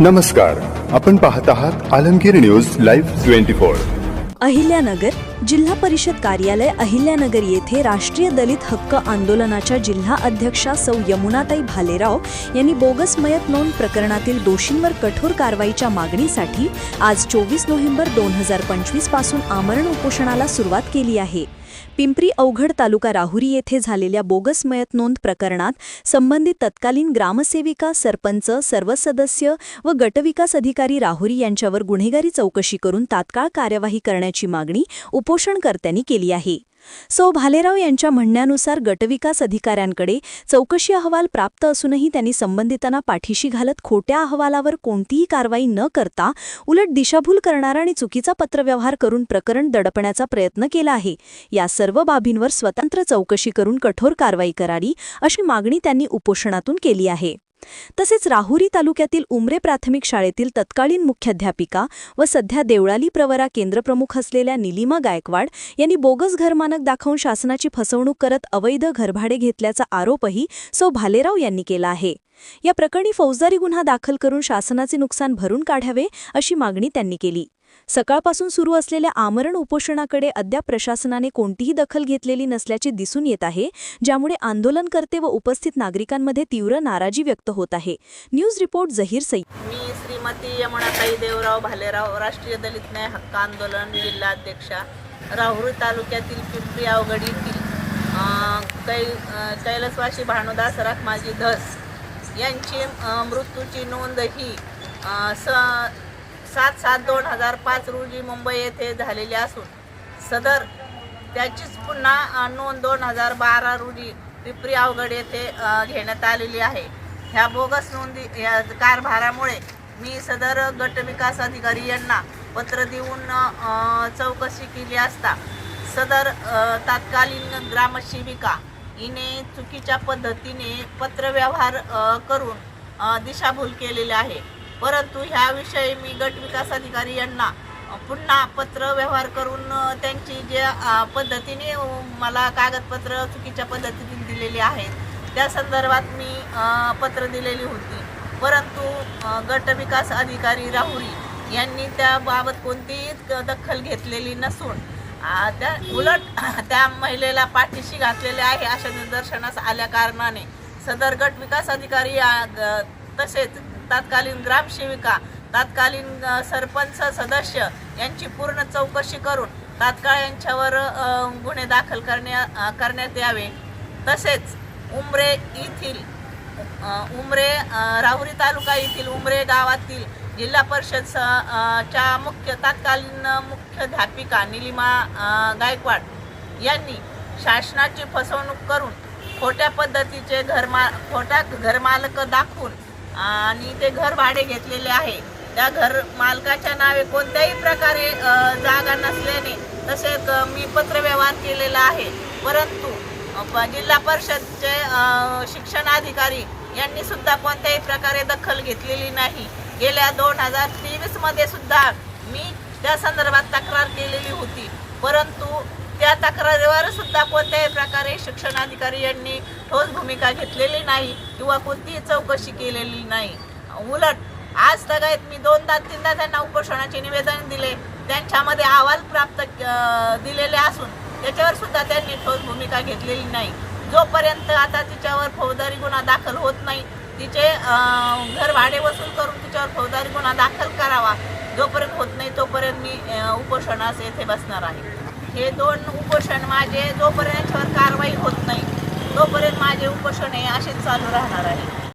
नमस्कार आपण पाहत आहात Alamgir news live twenty four. Ahilyanagar Zilla Parishad कार्यालय अहिल्यानगर येथे राष्ट्रीय दलित हक्क आंदोलनाच्या जिल्हा अध्यक्षा सौ यमुनाताई भालेराव यांनी बोगस मयत नोंद प्रकरणातील दोषींवर कठोर कारवाईच्या मागणीसाठी आज चोवीस नोव्हेंबर दोन हजार पंचवीसपासून आमरण उपोषणाला सुरुवात केली आहे. पिंपरी अवघड तालुका राहुरी येथे झालेल्या बोगस मयत नोंद प्रकरणात संबंधित तत्कालीन ग्रामसेविका सरपंच सर्व सदस्य व गटविकास अधिकारी राहुरी यांच्यावर गुन्हेगारी चौकशी करून तात्काळ कार्यवाही करण्याची मागणी उपोषणकर्त्यांनी केली आहे. सौ भालेराव यांच्या म्हणण्यानुसार गटविकास अधिकाऱ्यांकडे चौकशी अहवाल प्राप्त असूनही त्यांनी संबंधितांना पाठीशी घालत खोट्या अहवालावर कोणतीही कारवाई न करता उलट दिशाभूल करणारा आणि चुकीचा पत्रव्यवहार करून प्रकरण दडपण्याचा प्रयत्न केला आहे. या सर्व बाबींवर स्वतंत्र चौकशी करून कठोर कारवाई करावी अशी मागणी त्यांनी उपोषणातून केली आहे. तसेच राहुरी तालुक्यातील उमरे प्राथमिक शाळेतील तत्कालीन मुख्याध्यापिका व सध्या देवळाली प्रवरा केंद्रप्रमुख असलेल्या निलिमा गायकवाड यांनी बोगस घरमानक दाखवून शासनाची फसवणूक करत अवैध घरभाडे घेतल्याचा आरोपही सौ भालेराव यांनी केला आहे. या प्रकरणी फौजदारी गुन्हा दाखल करून शासनाचे नुकसान भरून काढावे अशी मागणी त्यांनी केली. सकाळपासून सुरू असलेल्या आमरण उपोषणाकडे अद्याप प्रशासनाने कोणतीही दखल घेतलेली नसल्याचे दिसून येत आहे ज्यामुळे आंदोलनकर्ते व उपस्थित नागरिकांमध्ये तीव्र नाराजी व्यक्त होत आहे. News report Zaheer Sai. मी श्रीमती यमुनाताई देवराव भालेराव राष्ट्रीय दलित न्याय हक्क आंदोलन जिल्हाध्यक्षा. राहुरी तालुक्यातील पिंपरी अवघडीतील येथील कै अं, भानुदास राखमाजी धस यांची मृत्यूची नोंद ही स सात सात दोन हजार पाच रोजी मुंबई येथे झालेली असून सदर त्याचीच पुन्हा नोंद दोन हजार बारा रोजी पिपरी अवघड येथे घेण्यात आलेली आहे. ह्या बोगस नोंदी या कारभारामुळे मी सदर गटविकास अधिकारी यांना पत्र देऊन चौकशी केली असता सदर तत्कालीन तात्कालीन ग्रामसेविका हिने चुकीच्या पद्धतीने पत्रव्यवहार करून दिशाभूल केलेले आहे. परंतु ह्याविषयी मी गट विकास अधिकारी यांना पुन्हा पत्र व्यवहार करून त्यांची जे पद्धतीने मला कागदपत्र चुकीच्या पद्धतीने दिलेली आहेत. त्या संदर्भात मी पत्र दिलेली होती. परंतु गट विकास अधिकारी राहुरी यांनी त्याबाबत कोणतीही दखल घेतलेली नसून त्या उलट त्या महिलेला पाठीशी घातलेले आहे अशा निदर्शनास आल्या कारणाने सदर गट विकास अधिकारी ग- तसेच तत्कालीन ग्रामसेविका तत्कालीन सरपंच सदस्य यांची पूर्ण चौकशी करून तात्काळ यांच्यावर गुन्हे दाखल करण्या करण्यात यावे. तसेच उमरे येथील उमरे राहुरी तालुका येथील उमरे गावातील जिल्हा परिषद स च्या मुख्य तत्कालीन मुख्याध्यापिका निलिमा गायकवाड यांनी शासनाची फसवणूक करून खोट्या पद्धतीचे घरमा खोट्या घरमालक दाखवून आणि ते घर भाडे घेतलेले आहे. त्या घर मालकाच्या नावे कोणत्याही प्रकारे जागा नसल्याने तसेच मी पत्रव्यवहार केलेला आहे. परंतु जिल्हा परिषदचे शिक्षण शिक्षणाधिकारी यांनी सुद्धा कोणत्याही प्रकारे दखल घेतलेली नाही. गेल्या दोन हजार तेवीसमध्ये सुद्धा मी त्या संदर्भात तक्रार केलेली होती. परंतु त्या तक्रारीवर सुद्धा कोणत्याही प्रकारे शिक्षणाधिकारी यांनी ठोस भूमिका घेतलेली नाही किंवा कोणतीही चौकशी केलेली नाही. उलट आज तगायत मी दोनदा तीनदा त्यांना उपोषणाचे निवेदन दिले. त्यांच्यामध्ये अहवाल प्राप्त दिलेले असून त्याच्यावर सुद्धा त्यांनी ठोस भूमिका घेतलेली नाही. जोपर्यंत आता तिच्यावर फौजदारी गुन्हा दाखल होत नाही तिचे घर भाडे वसूल करून तिच्यावर फौजदारी गुन्हा दाखल करावा जोपर्यंत होत नाही तोपर्यंत मी उपोषणास येथे बसणार आहे. हे दोन उपोषण माझे जोपर्यंत याच्यावर कारवाई होत नाही तोपर्यंत माझे उपोषण हे असेच चालू राहणार आहे.